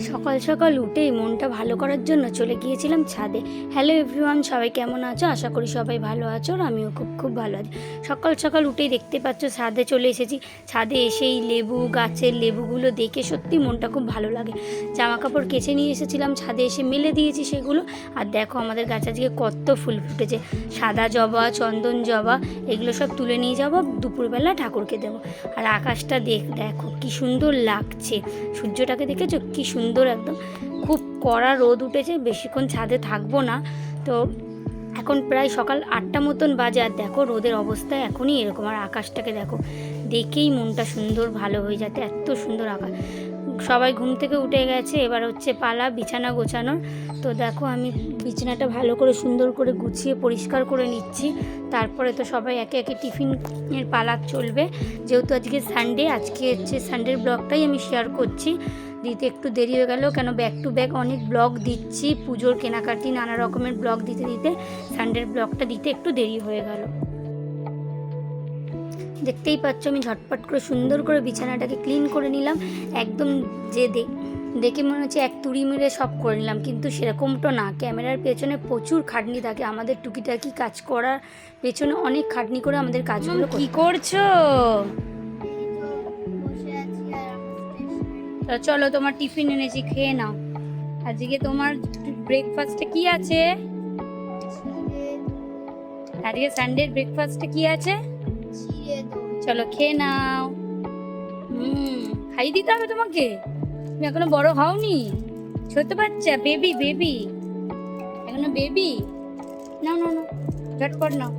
সকাল সকাল উঠেই মনটা ভালো করার জন্য চলে গিয়েছিলাম ছাদে। হ্যালো এভরিওয়ান সবাই কেমন আছো? আশা করি সবাই ভালো আছো আর আমিও খুব খুব ভালো আছি। সকাল সকাল উঠেই দেখতে পাচ্ছ ছাদে চলে এসেছি। ছাদে এসেই লেবু গাছের লেবুগুলো দেখে সত্যি মনটা খুব ভালো লাগে। জামা কাপড় কেচে নিয়ে এসেছিলাম, ছাদে এসে মেলে দিয়েছি সেগুলো। আর দেখো আমাদের গাছ আজকে কত ফুল ফুটেছে। সাদা জবা, চন্দন জবা, এগুলো সব তুলে নিয়ে যাব, দুপুরবেলা ঠাকুরকে দেবো। আর আকাশটা দেখ, দেখো কি সুন্দর লাগছে। সূর্যটাকে দেখেছ? কি সুন্দর একদম। খুব কড়া রোদ উঠেছে, বেশিক্ষণ ছাদে থাকব না। তো এখন প্রায় সকাল আটটা মতন বাজে, আর দেখো রোদের অবস্থা এখনই এরকম। আর আকাশটাকে দেখো, দেখেই মনটা সুন্দর, ভালো হয়ে যাতে এত সুন্দর আকাশ। সবাই ঘুম থেকে উঠে গেছে, এবার হচ্ছে পালা, বিছানা গোছানোর। তো দেখো আমি বিছানাটা ভালো করে সুন্দর করে গুছিয়ে পরিষ্কার করে নিচ্ছি। তারপরে তো সবাই একে একে টিফিনের পালা চলবে। যেহেতু আজকে সানডে আজকে হচ্ছে সানডের ব্লগটাই আমি শেয়ার করছি। দিতে একটু দেরি হয়ে গেল কেন ব্যাক টু ব্যাক অনেক ব্লগ দিচ্ছি পুজোর কেনাকাটি নানা রকমের ব্লগ দিতে দিতে সানডের ব্লগটা দিতে একটু দেরি হয়ে গেল। দেখতেই পাচ্ছ আমি ঝটপট করে সুন্দর করে বিছানাটাকে ক্লিন করে নিলাম। একদম যে দে- দেখে মনে হচ্ছে এক তুড়ি মেরে সব করে নিলাম কিন্তু সেরকমটা না। ক্যামেরার পেছনে প্রচুর খাটনি থাকে। আমাদের টুকিটাকি কাজ করার পেছনে অনেক খাটনি করে আমাদের কাজগুলো কি করছ? তো চলো তোমার টিফিন এনেছি খেয়ে নাও। আজকে তোমার ব্রেকফাস্টে কি আছে? আজকে সানডে ব্রেকফাস্টে কি আছে? চলো খেয়ে নাও। হুম খাইয়ে দিতে হবে তোমাকে। তুমি এখনও বড় হওনি। ছোট বাচ্চা বেবি বেবি এখনও বেবি নাও নাও নাও। ঝটপট নাও।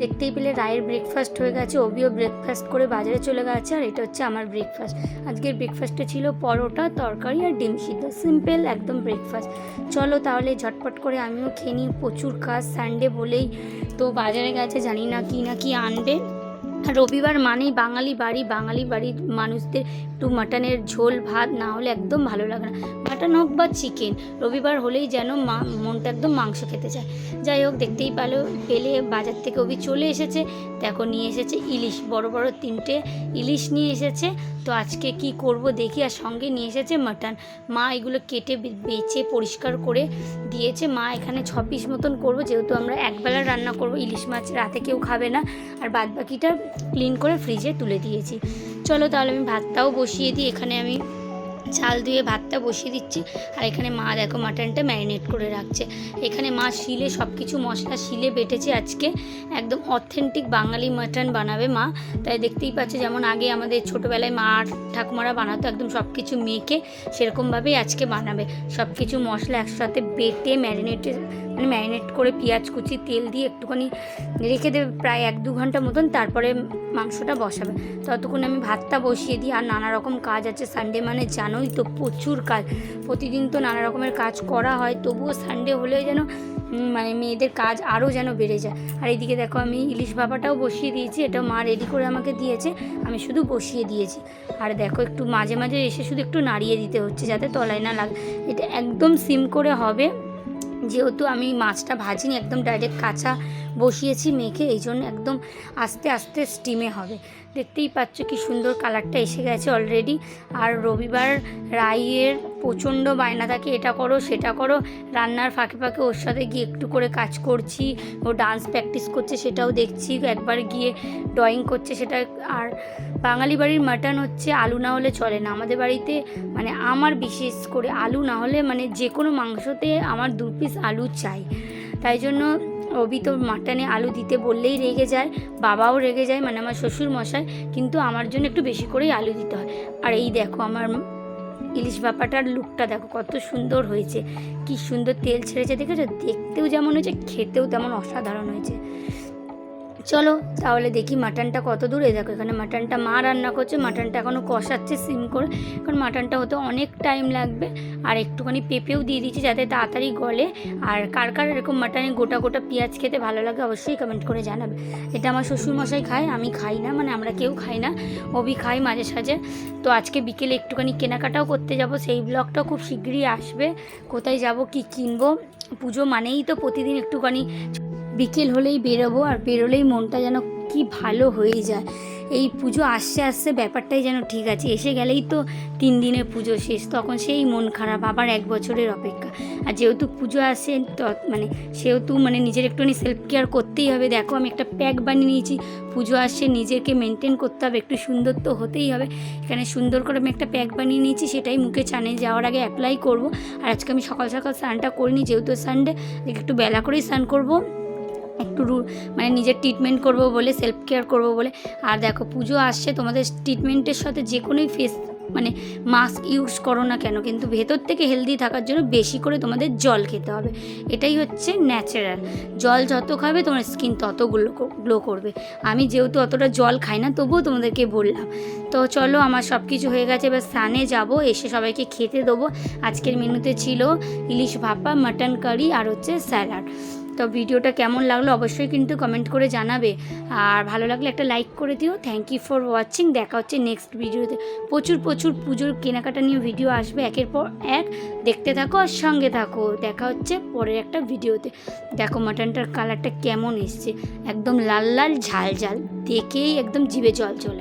দেখতেই পেলে রায়ের ব্রেকফাস্ট হয়ে গেছে। ওবিও ব্রেকফাস্ট করে বাজারে চলে গেছে আর এটা হচ্ছে আমার ব্রেকফাস্ট আজকের ব্রেকফাস্টে ছিল পরোটা, তরকারি আর ডিম সিদ্ধ। সিম্পল একদম ব্রেকফাস্ট চলো তাহলে ঝটপট করে আমিও খেয়ে নিই। প্রচুর কাজ সানডে বলেই তো বাজারে গেছে, জানি না কি না কি আনবে। রবিবার মানেই বাঙালি বাড়ি, বাঙালি বাড়ির মানুষদের একটু মাটনের ঝোল, ভাত না হলে একদম ভালো লাগে না। মাটন হোক বা চিকেন, রবিবার হলেই যেন মা, মনটা একদম মাংস খেতে চায়। যাই হোক, দেখতেই পেল, পেলে বাজার থেকে অবি চলে এসেছে। দেখো, নিয়ে এসেছে ইলিশ, বড় বড় তিনটে ইলিশ নিয়ে এসেছে। তো আজকে কি করব দেখি, আর সঙ্গে নিয়ে এসেছে মাটন। মা এগুলো কেটে বে- বেছে পরিষ্কার করে দিয়েছে। মা এখানে ছ পিস মতন করব, যেহেতু আমরা একবেলা রান্না করব, ইলিশ মাছ রাতে কেউ খাবে না। আর বাদ বাকিটা ক্লিন করে ফ্রিজে তুলে দিয়েছি। চলো তাহলে আমি ভাতটাও বসিয়ে দিই। এখানে আমি চাল ধুয়ে ভাতটা বসিয়ে দিচ্ছি। আর এখানে মা দেখো মাটনটা ম্যারিনেট করে রাখছে। এখানে মা শিলে সব কিছু মশলা শিলে বেটেছে আজকে। একদম অথেন্টিক বাঙালি মাটন বানাবে মা। তাই দেখতেই পাচ্ছে যেমন আগে আমাদের ছোটোবেলায় মা আর ঠাকুমারা বানাতো, একদম সব কিছু মেখে সেরকমভাবেই আজকে বানাবে। সব কিছু মশলা একসাথে বেটে ম্যারিনেটে মানে ম্যারিনেট করে পেঁয়াজ কুচি, তেল দিয়ে একটুখানি রেখে দেবে প্রায় এক দু ঘণ্টা মতন, তারপরে মাংসটা বসাবে। ততক্ষণ আমি ভাতটা বসিয়ে দিই, আর নানা রকম কাজ আছে সানডে মানে জানোই তো প্রচুর কাজ। প্রতিদিন তো নানা রকমের কাজ করা হয়, তবুও সানডে হলে যেন মানে মেয়েদের কাজ আরও যেন বেড়ে যায়। আর এইদিকে দেখো আমি ইলিশ ভাপাটাও বসিয়ে দিয়েছি এটাও মা রেডি করে আমাকে দিয়েছে, আমি শুধু বসিয়ে দিয়েছি। আর দেখো একটু মাঝে মাঝে এসে শুধু একটু নাড়িয়ে দিতে হচ্ছে, যাতে তলায় না লাগে, এটা একদম সিম করে হবে। যেহেতু আমি মাছটা ভাজিনি একদম ডাইরেক্ট কাঁচা বসিয়েছি মেখে এই জন্য একদম আস্তে আস্তে স্টিমে হবে। দেখতেই পাচ্ছ কি সুন্দর কালারটা এসে গেছে অলরেডি আর রবিবার রাইয়ের প্রচণ্ড বায়না থাকে, এটা করো, সেটা করো। রান্নার ফাঁকে ফাঁকে ওর সাথে গিয়ে একটু করে কাজ করছি, ও ডান্স প্র্যাকটিস করছে সেটাও দেখছি, একবার গিয়ে ড্রয়িং করছে সেটা। আর বাঙালি বাড়ির মাটন হচ্ছে আলু না হলে চলে না। আমাদের বাড়িতে মানে আমার বিশেষ করে আলু না হলে মানে যে কোনো মাংসতে আমার দু পিস আলু চাই। তাই জন্য অবি তো মাটনে আলু দিতে বললেই রেগে যায়, বাবাও রেগে যায় মানে আমার শ্বশুর মশাই কিন্তু আমার জন্য একটু বেশি করেই আলু দিতে হয়। আর এই দেখো আমার ইলিশ ভাপাটার লুকটা দেখো, কত সুন্দর হয়েছে, কি সুন্দর তেল ছেড়েছে, দেখেছ? দেখতেও যেমন হয়েছে, খেতেও তেমন অসাধারণ হয়েছে। চলো, তাহলে দেখি মাটনটা কত দূরে। দেখো, এখানে মাটনটা মা রান্না করছে, মাটনটা এখনও কষাচ্ছে সিম করে। কারণ মাটনটা হতে অনেক টাইম লাগবে, আর একটুখানি পেঁপেও দিয়ে দিচ্ছি যাতে তাড়াতাড়ি গলে। আর কার কার এরকম মাটনে গোটা গোটা পেঁয়াজ খেতে ভালো লাগে অবশ্যই কমেন্ট করে জানাবে। এটা আমার শ্বশুরমশাই খায়, আমি খাই না মানে আমরা কেউ খাই না অবি খাই মাঝে সাঝে। তো আজকে বিকেলে একটুখানি কেনাকাটাও করতে যাব, সেই ব্লগটাও খুব শীঘ্রই আসবে। কোথায় যাব, কি কিনবো? পুজো মানেই তো প্রতিদিন একটুখানি বিকেল হলেই বেরোবো আর বেরোলেই মনটা যেন কি ভালো হয়ে যায়। এই পুজো আসছে আসছে ব্যাপারটাই যেন ঠিক আছে। এসে গেলেই তো তিন দিনের পুজো শেষ, তখন সেই মন খারাপ, আবার এক বছরের অপেক্ষা। আর যেহেতু পুজো আসে মানে সেহেতু মানে নিজের একটুখানি সেলফ কেয়ার করতেই হবে। দেখো, আমি একটা প্যাক বানিয়ে নিয়েছি। পুজো আসছে, নিজেকে মেনটেন করতে হবে। একটু সুন্দর তো হতেই হবে। এখানে সুন্দর করে আমি একটা প্যাক বানিয়ে নিয়েছি, সেটাই মুখে চানে যাওয়ার আগে অ্যাপ্লাই করব। আর আজকে আমি সকাল সকাল স্নানটা করিনি, যেহেতু সানডে একটু বেলা করেই স্নান করব। একটু রু- মানে নিজের ট্রিটমেন্ট করব বলে সেলফ কেয়ার করব বলে। আর দেখো, পুজো আসছে, তোমাদের ট্রিটমেন্টের সাথে যে কোনোই ফেস মানে মাস্ক ইউজ করো না কেন, কিন্তু ভেতর থেকে হেলদি থাকার জন্য বেশি করে তোমাদের জল খেতে হবে। এটাই হচ্ছে ন্যাচারাল জল যত খাবে, তোমার স্কিন তত গ্লো গ্লো করবে। আমি যেহেতু অতটা জল খাই না, তবুও তোমাদেরকে বললাম। তো চলো, আমার সব কিছু হয়ে গেছে, এবার স্নানে যাব, এসে সবাইকে খেতে দেবো। আজকের মেনুতে ছিল ইলিশ ভাপা মাটন কারি আর হচ্ছে স্যালাড তো ভিডিওটা কেমন লাগল অবশ্যই কিন্তু কমেন্ট করে জানাবে। আর ভালো লাগলে একটা লাইক করে দিও। থ্যাংক ইউ ফর ওয়াচিং দেখা হচ্ছে নেক্সট ভিডিওতে প্রচুর প্রচুর পুজোর কেনাকাটা নিয়ে ভিডিও আসবে একের পর এক। দেখতে থাকো আর সঙ্গে থাকো। দেখা হচ্ছে পরের একটা ভিডিওতে দেখো মাটনটার কালারটা কেমন এসছে। একদম লাল লাল, ঝাল ঝাল। দেখেই একদম জিভে জল চলে